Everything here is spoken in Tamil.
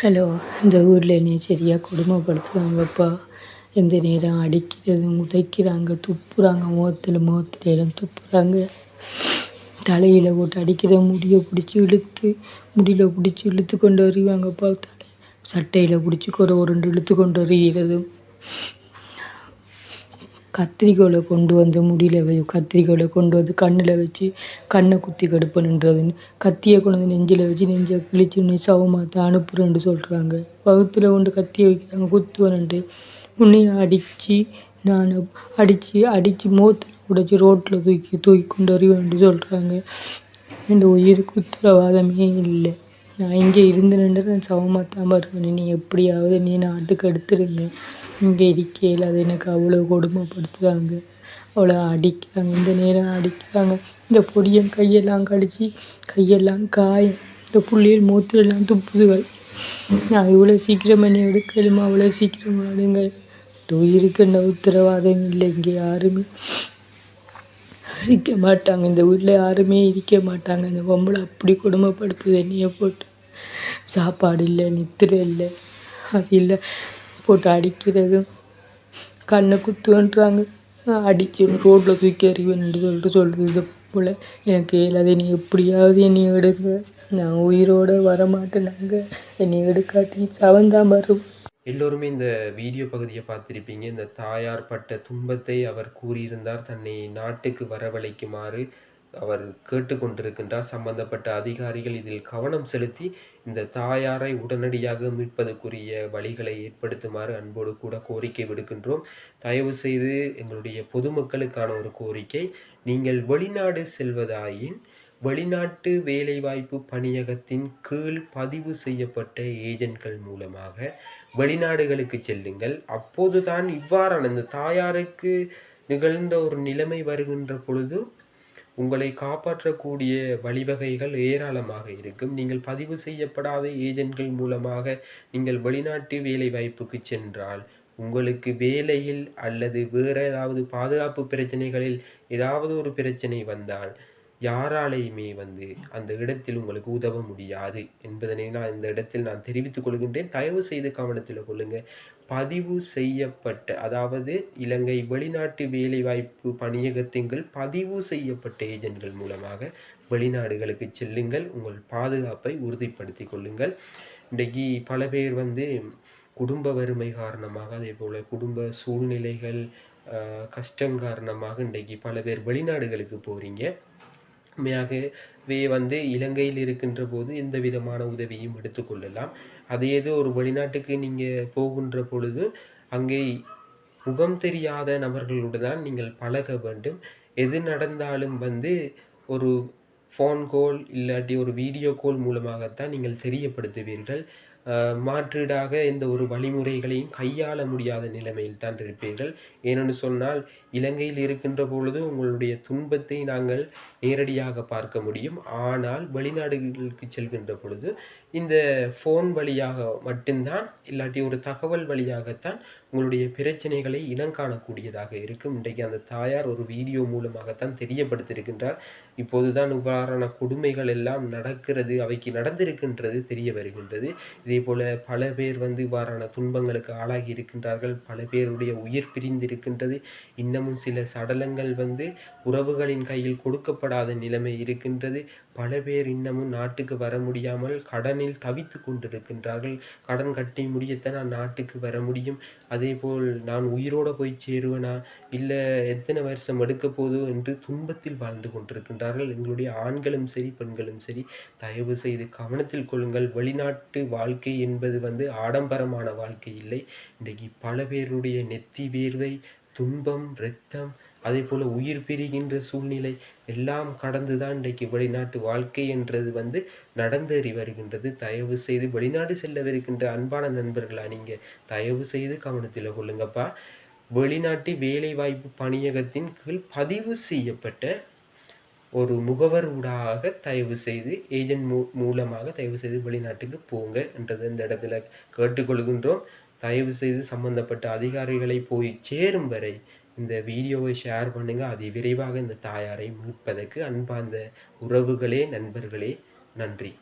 ஹலோ இந்த ஊரில் என்னை சரியாக கொடுமைப்படுத்துகிறாங்கப்பா எந்த நேரம் அடிக்கிறது உதைக்கிறாங்க துப்புறாங்க முகத்தில் முகத்தில் எல்லாம் துப்புறாங்க. தலையில் போட்டு அடிக்கிற முடியை பிடிச்சி இழுத்து முடியில் பிடிச்சி இழுத்து கொண்டு வருவாங்கப்பா தலை சட்டையில் பிடிச்சி ஒரு ரெண்டு இழுத்து கொண்டு வருகிறதும் கத்திரிக்கோலை கொண்டு வந்து முடியில் வை கத்திரிக்கோலை கொண்டு வந்து கண்ணில் வச்சு கண்ணை குத்தி கடுப்பணுன்றதுன்னு கத்தியை கொண்டு வந்து நெஞ்சில் வச்சு நெஞ்சை கிழிச்சு நீ சவமாத்த அனுப்புறேன்னு சொல்கிறாங்க வகுத்தில் கொண்டு கத்தியை வைக்கிறாங்க குத்துவனுண்டு உன்னையும் அடித்து நான் அடித்து அடித்து மூத்த உடைச்சி ரோட்டில் தூக்கி தூக்கி கொண்டு வருவேன்ட்டு சொல்கிறாங்க இந்த உயிருக்கு உத்தரவாதமே இல்லை. நான் இங்கே இருந்து நின்று நான் சவமாக தான் நீ எப்படியாவது நீ நாட்டுக்கு எடுத்துருங்க இங்கே இருக்கையில் அது எனக்கு அவ்வளோ கொடுமைப்படுத்துகிறாங்க அவ்வளோ அடிக்கிறாங்க. இந்த நேரம் அடிக்கிறாங்க. இந்த பொடியன் கையெல்லாம் கடிச்சு கையெல்லாம் காயம். இந்த புள்ளியல் மூத்திரெல்லாம் துப்புதுகள். நான் இவ்வளோ சீக்கிரம் என்னை எடுக்கலுமா அவ்வளோ சீக்கிரம் எடுங்க. உயிருக்கு என்ன உத்தரவாதம் இல்லை. இங்கே யாருமே இருக்க மாட்டாங்க. இந்த வீட்டில் யாருமே இருக்க மாட்டாங்க. இந்த பொம்பளை அப்படி கொடுமைப்படுத்துது என்னையை போட்டு. சாப்பாடு இல்லை நித்திரை இல்லை அது இல்லை. போட்டு அடிக்கிறது. கண்ணை குத்துன்றாங்க அடிச்சு ரோட்டில் தூக்கி அறிவேன்னு சொல்லிட்டு சொல்கிறது இது போல். எனக்கு இயலாது நீ எப்படியாவது என்னை எடுங்க. நான் உயிரோடு வரமாட்டேன். நாங்கள் என்னை எடுக்காட்டி சவந்தான் வரும் எல்லோருமே இந்த வீடியோ பகுதியை பார்த்துருப்பீங்க. இந்த தாயார் பட்ட துன்பத்தை அவர் கூறியிருந்தார். தன்னை நாட்டுக்கு வரவழைக்குமாறு அவர் கேட்டுக்கொண்டிருக்கின்றார். சம்பந்தப்பட்ட அதிகாரிகள் இதில் கவனம் செலுத்தி இந்த தாயாரை உடனடியாக மீட்பதற்குரிய வழிகளை ஏற்படுத்துமாறு அன்போடு கூட கோரிக்கை விடுக்கின்றோம். தயவு செய்து எங்களுடைய பொதுமக்களுக்கான ஒரு கோரிக்கை நீங்கள் வெளிநாடு செல்வதாயின் வெளிநாட்டு வேலைவாய்ப்பு பணியகத்தின் கீழ் பதிவு செய்யப்பட்ட ஏஜென்ட்கள் மூலமாக வெளிநாடுகளுக்கு செல்லுங்கள். அப்போதுதான் இவ்வாறான இந்த தாயாருக்கு நிகழ்ந்த ஒரு நிலைமை வருகின்ற பொழுது உங்களை காப்பாற்றக்கூடிய வழிவகைகள் ஏராளமாக இருக்கும். நீங்கள் பதிவு செய்யப்படாத ஏஜென்ட்கள் மூலமாக நீங்கள் வெளிநாட்டு வேலை வாய்ப்புக்கு சென்றால் உங்களுக்கு வேலையில் அல்லது வேறு ஏதாவது பாதுகாப்பு பிரச்சனைகளில் ஏதாவது ஒரு பிரச்சனை வந்தால் யாராலையுமே வந்து அந்த இடத்தில் உங்களுக்கு உதவ முடியாது என்பதனை நான் இந்த இடத்தில் நான் தெரிவித்துக் கொள்கின்றேன். தயவு செய்து கவனத்தில் கொள்ளுங்கள் பதிவு செய்யப்பட்ட அதாவது இலங்கை வெளிநாட்டு வேலைவாய்ப்பு பணியகத்தின்கள் பதிவு செய்யப்பட்ட ஏஜென்ட்கள் மூலமாக வெளிநாடுகளுக்கு செல்லுங்கள். உங்கள் பாதுகாப்பை உறுதிப்படுத்தி கொள்ளுங்கள். இன்றைக்கு பல பேர் வந்து குடும்ப வறுமை காரணமாக அதே போல் குடும்ப சூழ்நிலைகள் கஷ்டம் காரணமாக இன்றைக்கு பல பேர் வெளிநாடுகளுக்கு போகிறீங்க உண்மையாகவே வந்து இலங்கையில் இருக்கின்ற போது எந்த விதமான உதவியும் எடுத்துக்கொள்ளலாம் அதே ஏதோ ஒரு வெளிநாட்டுக்கு நீங்கள் போகின்ற பொழுது அங்கே முகம் தெரியாத நபர்களோடு தான் நீங்கள் பழக வேண்டும். எது நடந்தாலும் வந்து ஒரு ஃபோன் கால் இல்லாட்டி ஒரு வீடியோ கால் மூலமாகத்தான் நீங்கள் தெரியப்படுத்துவீர்கள். மாற்றீடாக எந்த ஒரு வழிமுறைகளையும் கையாள முடியாத நிலைமையில் தான் இருப்பீர்கள். ஏனென்று சொன்னால் இலங்கையில் இருக்கின்ற பொழுது உங்களுடைய துன்பத்தை நாங்கள் நேரடியாக பார்க்க முடியும். ஆனால் வெளிநாடுகளுக்கு செல்கின்ற பொழுது இந்த ஃபோன் வழியாக மட்டும்தான் இல்லாட்டி ஒரு தகவல் வழியாகத்தான் உங்களுடைய பிரச்சனைகளை இனம் காணக்கூடியதாக இருக்கும். இன்றைக்கு அந்த தாயார் ஒரு வீடியோ மூலமாகத்தான் தெரியப்படுத்தியிருக்கின்றார். இப்போதுதான் இவ்வாறான கொடுமைகள் எல்லாம் நடக்கிறது அவைக்கு நடந்திருக்கின்றது தெரிய வருகின்றது. இதே போல பல பேர் வந்து இவ்வாறான துன்பங்களுக்கு ஆளாகி இருக்கின்றார்கள். பல பேருடைய உயிர் பிரிந்திருக்கின்றது. இன்னமும் சில சடலங்கள் வந்து உறவுகளின் கையில் கொடுக்கப்படாத நிலைமை இருக்கின்றது. பல பேர் இன்னமும் நாட்டுக்கு வர முடியாமல் கடனில் தவித்து கொண்டிருக்கின்றார்கள். கடன் கட்டி முடியத்தான் நான் நாட்டுக்கு வர முடியும். அதே போல் நான் உயிரோடு போய் சேருவேனா? இல்லை எத்தனை வருஷம் எடுக்க போதோ என்று துன்பத்தில் வாழ்ந்து கொண்டிருக்கின்றார்கள். எங்களுடைய ஆண்களும் சரி பெண்களும் சரி தயவு செய்து கவனத்தில் கொள்ளுங்கள். வெளிநாட்டு வாழ்க்கை என்பது வந்து ஆடம்பரமான வாழ்க்கை இல்லை. இன்றைக்கு பல பேருடைய நெத்தி வேர்வை துன்பம் இரத்தம் அதே போல் உயிர் பிரிகின்ற சூழ்நிலை எல்லாம் கடந்து தான் இன்றைக்கு வெளிநாட்டு வாழ்க்கை என்றது வந்து நடந்தேறி வருகின்றது. தயவு செய்து வெளிநாடு செல்லவிருக்கின்ற அன்பான நண்பர்களா நீங்கள் தயவு செய்து கவனத்தில் கொள்ளுங்கப்பா. வெளிநாட்டு வேலைவாய்ப்பு பணியகத்தின் கீழ் பதிவு செய்யப்பட்ட ஒரு முகவர் ஊடாக தயவு செய்து ஏஜென்ட் மூ மூலமாக தயவு செய்து வெளிநாட்டுக்கு போங்க என்றது இந்த இடத்துல கேட்டுக்கொள்கின்றோம். தயவு செய்து சம்பந்தப்பட்ட அதிகாரிகளை போய் சேரும் வரை இந்த வீடியோவை ஷேர் பண்ணுங்கள் அதி விரைவாக இந்த தாயாரை மீட்பதற்கு அன்பார்ந்த உறவுகளே நண்பர்களே நன்றி.